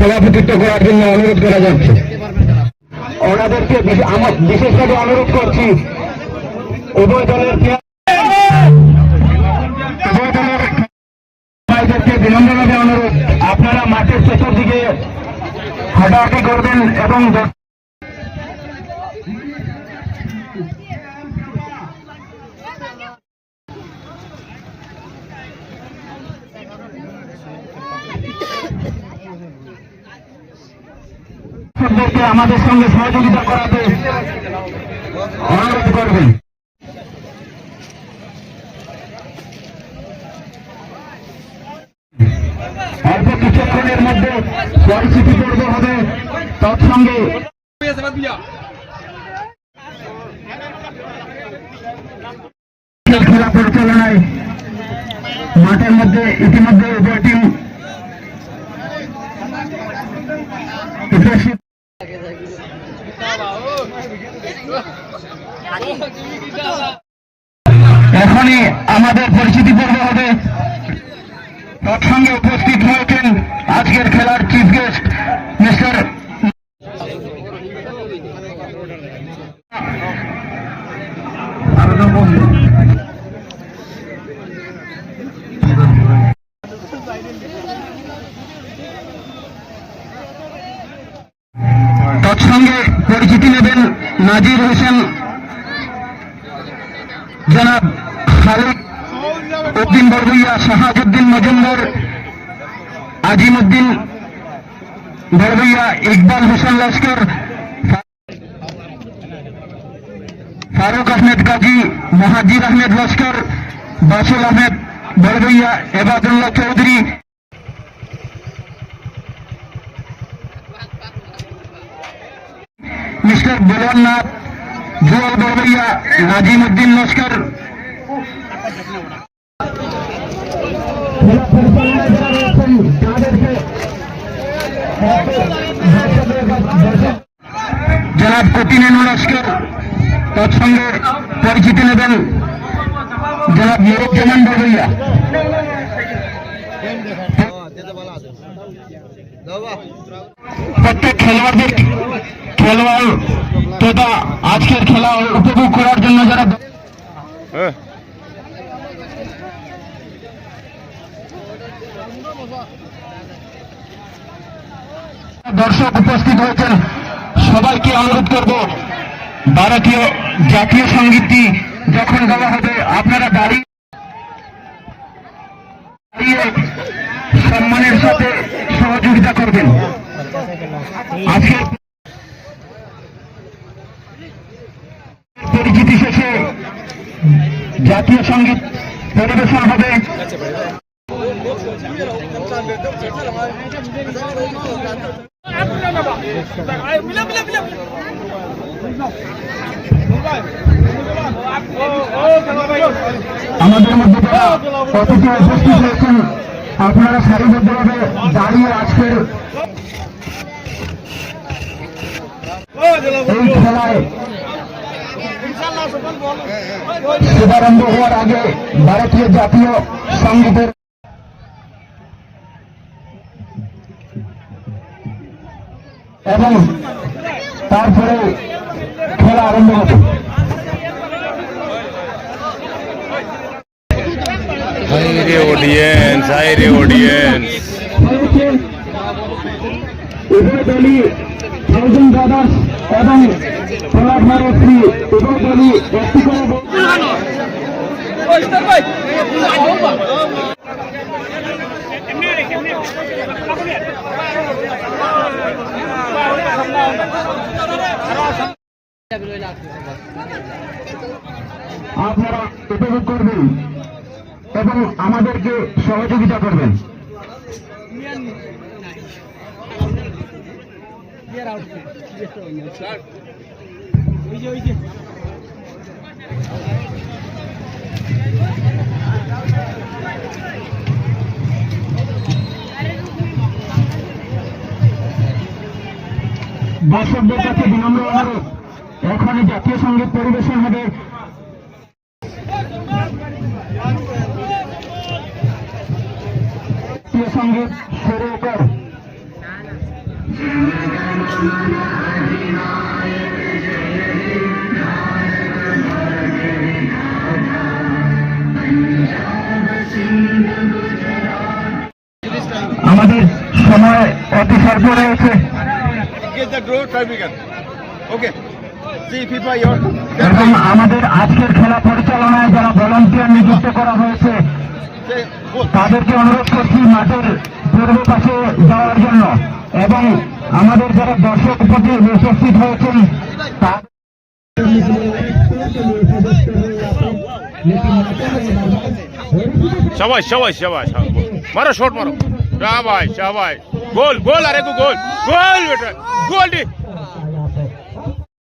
সভাপতিত্ব করার জন্য অনুরোধ করা যাচ্ছে। ওনাদেরকে আমার বিশেষভাবে অনুরোধ করছি, উভয় দলের উভয় অনুরোধ আপনারা মাঠের শেষের দিকে হাঁটাহাঁটি করবেন এবং দর্শক আমাদের সঙ্গে সহযোগিতা করাতে অনুরোধ করবেন। অল্প কিছুক্ষণের মধ্যে পরিস্থিতি পর্ব হবে, তৎসঙ্গে খেলা পরিচালনায় মাঠের মধ্যে ইতিমধ্যে উভয় টিম এখনই আমাদের পরিচিতি পর্ব হবে। তৎসঙ্গে উপস্থিত হয়েছেন আজকের খেলার চিফ গেস্ট মিস্টার তৎসঙ্গে পরিচিতি নেবেন নাজির হোসেন। জনাব উদ্দিন বরবইয়া শাহাজুদ্দিন মজুমদার, আজিমুদ্দিন বরবইয়া ইকবাল হোসেন লস্কর, ফারুক আহমেদ গাজী মহাজির আহমেদ লস্কর, বাসুল আহমেদ বরবইয়া এবাদুল্লাহ চৌধুরী মিস্টার বলওয়ারনাথ জুয়াল বরবইয়া নাজিম উদ্দিন লস্কর জনাব কতিনেনু লস্কর তৎসঙ্গে পরিচিতি নেবেন জনাব নুরুজ্জামান বরবইয়া প্রত্যেক খেলোয়াড়দের খেলোয়াড় তথা আজকের খেলা উপভোগ করার জন্য যারা দর্শক উপস্থিত হয়েছেন, সবাইকে অনুরোধ করব, ভারতীয় জাতীয় সঙ্গীতটি যখন গাওয়া হবে, আপনারা দাঁড়িয়ে সম্মানের সাথে সহযোগিতা করবেন। আজকের পরিচিতি শেষে জাতীয় সংগীত পরিবেশন হবে। আমাদের মধ্যে অতিথি উপস্থিত হয়েছেন, আপনারা সারিবদ্ধভাবে দাঁড়িয়ে আজকের এই খেলায় শুভারম্ভ হওয়ার আগে ভারতীয় জাতীয় সঙ্গীতের এবং তারপরে খেলা আরম্ভ হবে হাইরে অডিয়েন্স হাইরে অডিয়েন্স হয়েছে উভয় দলই থাউজেন্ড ব্রাদার্স এবং প্রলাদ মারত্রী উভয় দলই একটি আপনারা উপভোগ করবেন এবং আমাদেরকে সহযোগিতা করবেন। দর্শকদের কাছে বিনম্র অনুরোধ। এখনই জাতীয় সংগীত পরিবেশন হবে। জাতীয় সংগীত শুরু কর। আমাদের সময় অতি স্বল্প রয়েছে আমাদের আজকের খেলা পরিচালনায় যারা ভলান্টিয়ার নিযুক্ত করা হয়েছে. তাদেরকে অনুরোধ করছি মাঠের পূর্ব পাশে যাওয়ার জন্য। এবং আমাদের যারা দর্শক প্রতি উপস্থিত হয়েছেন সবাই সবাই সবাই মারো শট মারো। সবাই সবাই গোল গোল আরে গোল। গোল বেটা। গোল